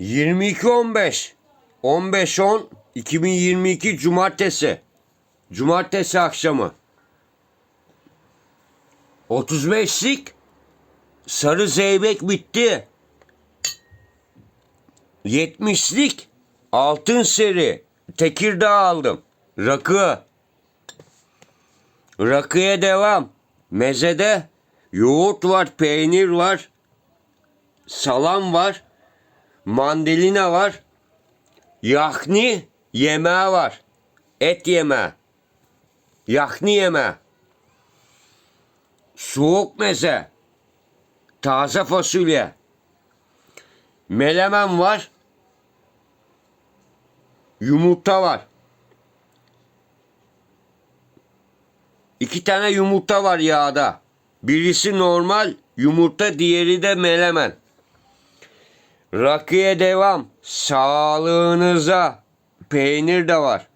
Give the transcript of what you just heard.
22-15 15-10 2022 Cumartesi. Cumartesi akşamı. 35'lik Sarı Zeybek bitti. 70'lik Altın Seri. Tekirdağ aldım. Rakı. Rakıya devam. Mezede yoğurt var, peynir var, salam var, mandalina var, yahni yemeği var. Et yemeği. Yahni yemeği. Soğuk meze. Taze fasulye. Melemen var. Yumurta var. İki tane yumurta var yağda. Birisi normal yumurta, diğeri de melemen. Rakıya devam. Sağlığınıza. Peynir de var.